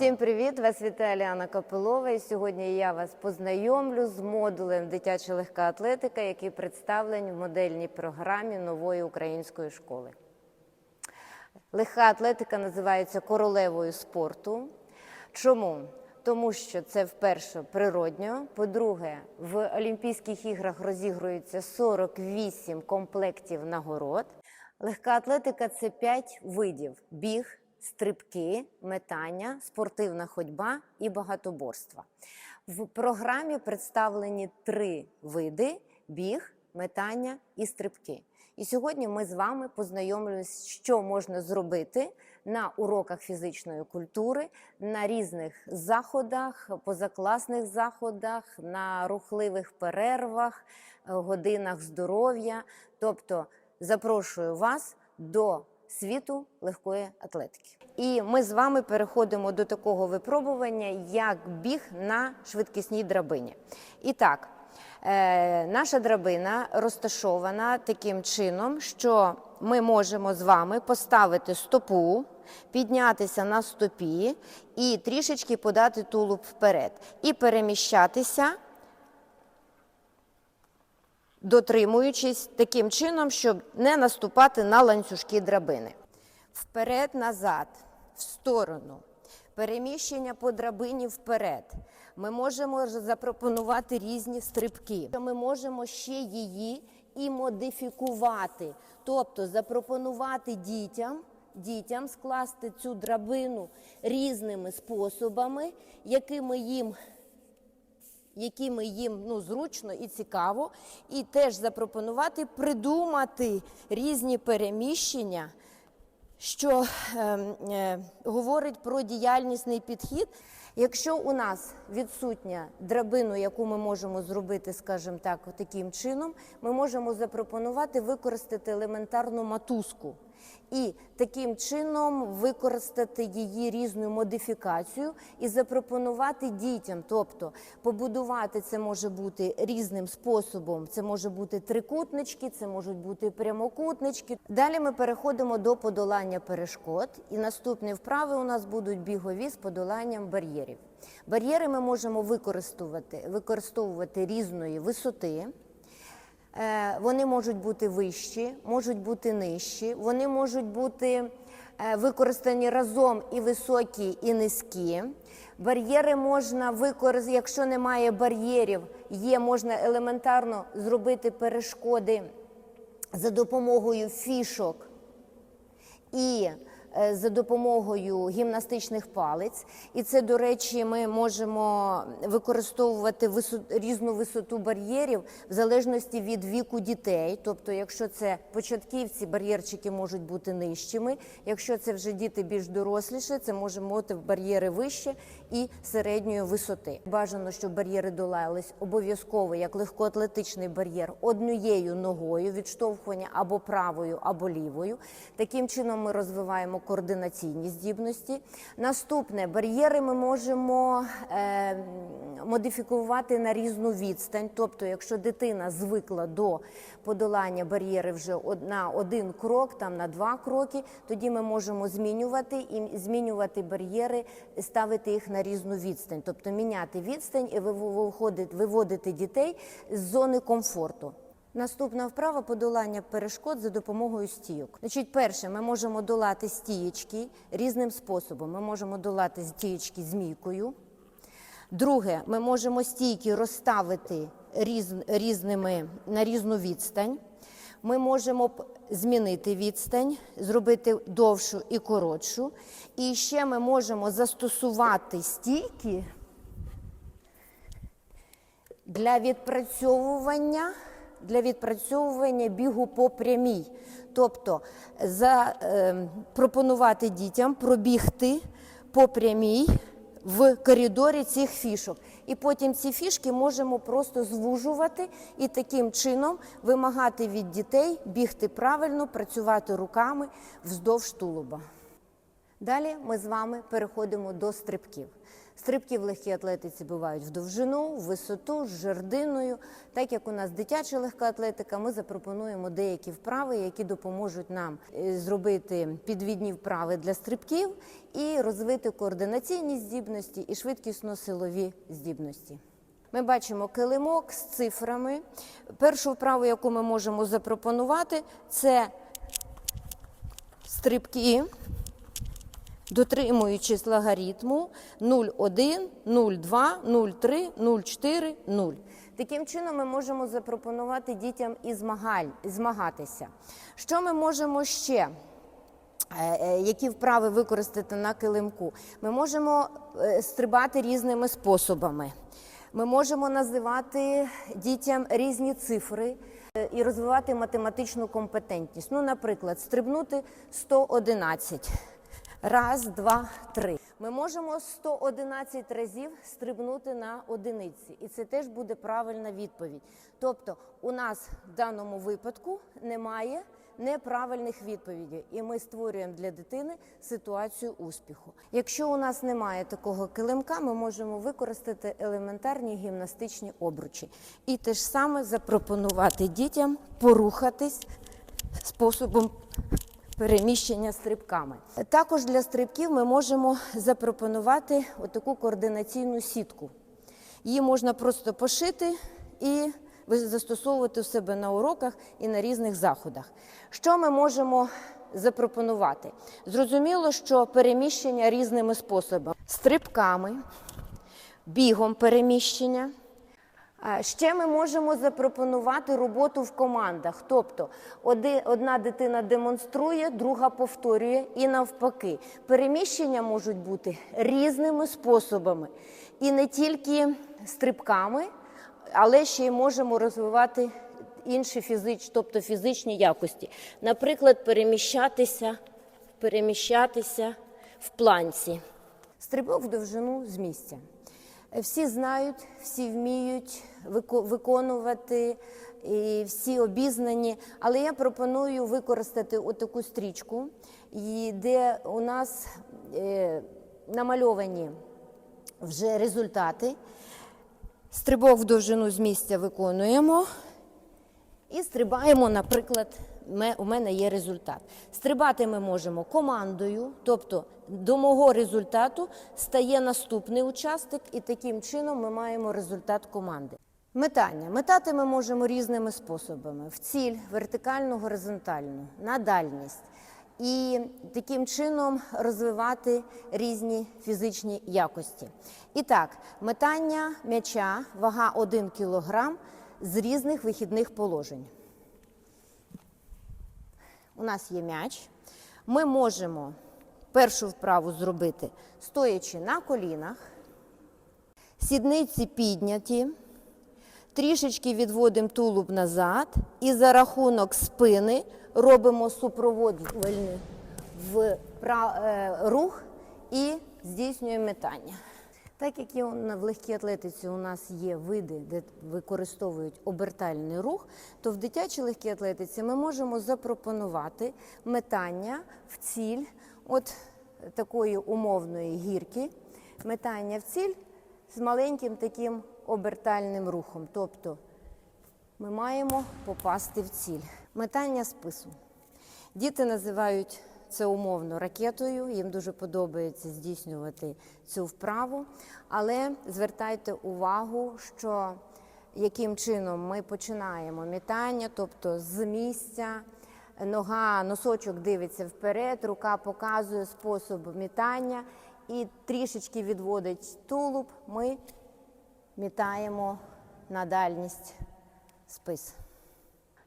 Всім привіт! Вас вітає Аліана Капелова. І сьогодні я вас познайомлю з модулем дитяча легка атлетика, який представлений в модельній програмі нової української школи. Легка атлетика називається королевою спорту. Чому? Тому що це вперше природньо. По-друге, в Олімпійських іграх розігрується 48 комплектів нагород. Легка атлетика це 5 видів: біг, стрибки, метання, спортивна ходьба і багатоборства. В програмі представлені три види: біг, метання і стрибки. І сьогодні ми з вами познайомимось, що можна зробити на уроках фізичної культури, на різних заходах, позакласних заходах, на рухливих перервах, е, годинах здоров'я. Тобто запрошую вас до світу легкої атлетики. І ми з вами переходимо до такого випробування, як біг на швидкісній драбині. І так, е, наша драбина розташована таким чином, що ми можемо з вами поставити стопу, піднятися на стопі і трішечки подати тулуб вперед, і переміщатися дотримуючись таким чином, щоб не наступати на ланцюжки драбини. Вперед, назад, в сторону. Переміщення по драбині вперед. Ми можемо запропонувати різні стрибки. Ми можемо ще її і модифікувати, тобто запропонувати дітям. Дітям скласти цю драбину різними способами, якими їм якими їм ну, зручно і цікаво, і теж запропонувати придумати різні переміщення, що е, е, говорить про діяльнісний підхід. Якщо у нас відсутня драбину, яку ми можемо зробити, скажімо так, таким чином, ми можемо запропонувати використати елементарну матузку. І таким чином використати її різну модифікацію і запропонувати дітям, тобто побудувати це може бути різним способом. Це може бути трикутнички, це можуть бути прямокутнички. Далі ми переходимо до подолання перешкод, і наступні вправи у нас будуть бігові з подоланням бар'єрів. Бар'єри ми можемо використовувати, використовувати різної висоти. Е, Вони можуть бути вищі, можуть бути нижчі, вони можуть бути е, використані разом і високі, і низькі. Бар'єри можна використати, якщо немає бар'єрів, є можна елементарно зробити перешкоди за допомогою фішок і за допомогою гімнастичних палиць. І це, до речі, ми можемо використовувати висот, різну висоту бар'єрів в залежності від віку дітей. Тобто, якщо це початківці, бар'єрчики можуть бути нижчими. Якщо це вже діти більш доросліші, це може бути бар'єри вище і середньої висоти. Бажано, щоб бар'єри долались обов'язково як легкоатлетичний бар'єр однією ногою, відштовхування або правою, або лівою. Таким чином ми розвиваємо координаційні здібності. Наступне бар'єри ми можемо е, модифікувати на різну відстань. Тобто, якщо дитина звикла до подолання бар'єри вже на один крок, там на два кроки, тоді ми можемо змінювати і змінювати бар'єри, ставити їх на різну відстань, тобто міняти відстань і виводити дітей з зони комфорту. Наступна вправа подолання перешкод за допомогою стійок. Значить, перше, ми можемо долати стієчки різним способом. Ми можемо долати стієчки змійкою. Друге, ми можемо стійки розставити різ, різними, на різну відстань. Ми можемо змінити відстань, зробити довшу і коротшу. І ще ми можемо застосувати стійки для відпрацьовування для відпрацьовування бігу по прямій, тобто запропонувати дітям пробігти по прямій в коридорі цих фішок. І потім ці фішки можемо просто звужувати і таким чином вимагати від дітей бігти правильно, працювати руками вздовж тулуба. Далі ми з вами переходимо до стрибків. Стрибки в легкій атлетиці бувають в довжину, в висоту, з жердиною. Так як у нас дитяча легка атлетика, ми запропонуємо деякі вправи, які допоможуть нам е, зробити підвідні вправи для стрибків і розвити координаційні здібності і швидкісно-силові здібності. Ми бачимо килимок з цифрами. Першу вправу, яку ми можемо запропонувати, це стрибки, дотримуючись логаритму 0,1, 0,2, 0,3, 0,4, 0. Таким чином ми можемо запропонувати дітям і змагаль, змагатися. Що ми можемо ще? Е, е, Які вправи використати на килимку? Ми можемо е, стрибати різними способами. Ми можемо називати дітям різні цифри і розвивати математичну компетентність. Ну, наприклад, стрибнути 111. Раз, два, три. Ми можемо 111 разів стрибнути на одиниці, і це теж буде правильна відповідь. Тобто, у нас в даному випадку немає неправильних відповідей, і ми створюємо для дитини ситуацію успіху. Якщо у нас немає такого килимка, ми можемо використати елементарні гімнастичні обручі і те ж саме запропонувати дітям порухатись способом переміщення стрибками. Також для стрибків ми можемо запропонувати отаку координаційну сітку. Її можна просто пошити і застосовувати у себе на уроках і на різних заходах. Що ми можемо запропонувати? Зрозуміло, що переміщення різними способами: стрибками, бігом переміщення. А Ще ми можемо запропонувати роботу в командах. Тобто одна дитина демонструє, друга повторює і навпаки. Переміщення можуть бути різними способами. І не тільки стрибками, але ще й можемо розвивати інші фізичні, тобто фізичні якості. Наприклад, переміщатися, переміщатися в планці. Стрибок в довжину з місця. Всі знають, всі вміють виконувати, і всі обізнані. Але я пропоную використати отаку стрічку, де у нас е, намальовані вже результати. Стрибок в довжину з місця виконуємо. І стрибаємо, наприклад, у мене є результат. Стрибати ми можемо командою, тобто до мого результату стає наступний учасник, і таким чином ми маємо результат команди. Метання. Метати ми можемо різними способами: в ціль, вертикальну, горизонтальну, на дальність. І таким чином розвивати різні фізичні якості. І так, метання м'яча, вага 1 кг з різних вихідних положень. У нас є м'яч. Ми можемо першу вправу зробити стоячи на колінах, сідниці підняті, трішечки відводимо тулуб назад і за рахунок спини робимо супроводжувальний е, рух і здійснюємо метання. Так як є в легкій атлетиці у нас є види, де використовують обертальний рух, то в дитячій легкій атлетиці ми можемо запропонувати метання в ціль от такої умовної гірки, метання в ціль з маленьким таким обертальним рухом. Тобто ми маємо попасти в ціль. Метання спису. Діти називають це умовно ракетою. Їм дуже подобається здійснювати цю вправу. Але звертайте увагу, що яким чином ми починаємо метання, тобто з місця. Нога, носочок дивиться вперед, рука показує спосіб метання і трішечки відводить тулуб. Ми мітаємо на дальність спис.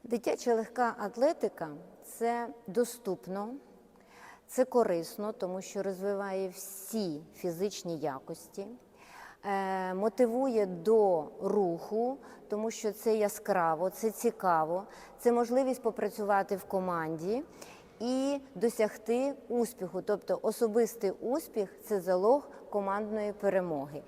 Дитяча легка атлетика це доступно, це корисно, тому що розвиває всі фізичні якості, е, мотивує до руху, тому що це яскраво, це цікаво, це можливість попрацювати в команді і досягти успіху. Тобто особистий успіх це залог командної перемоги.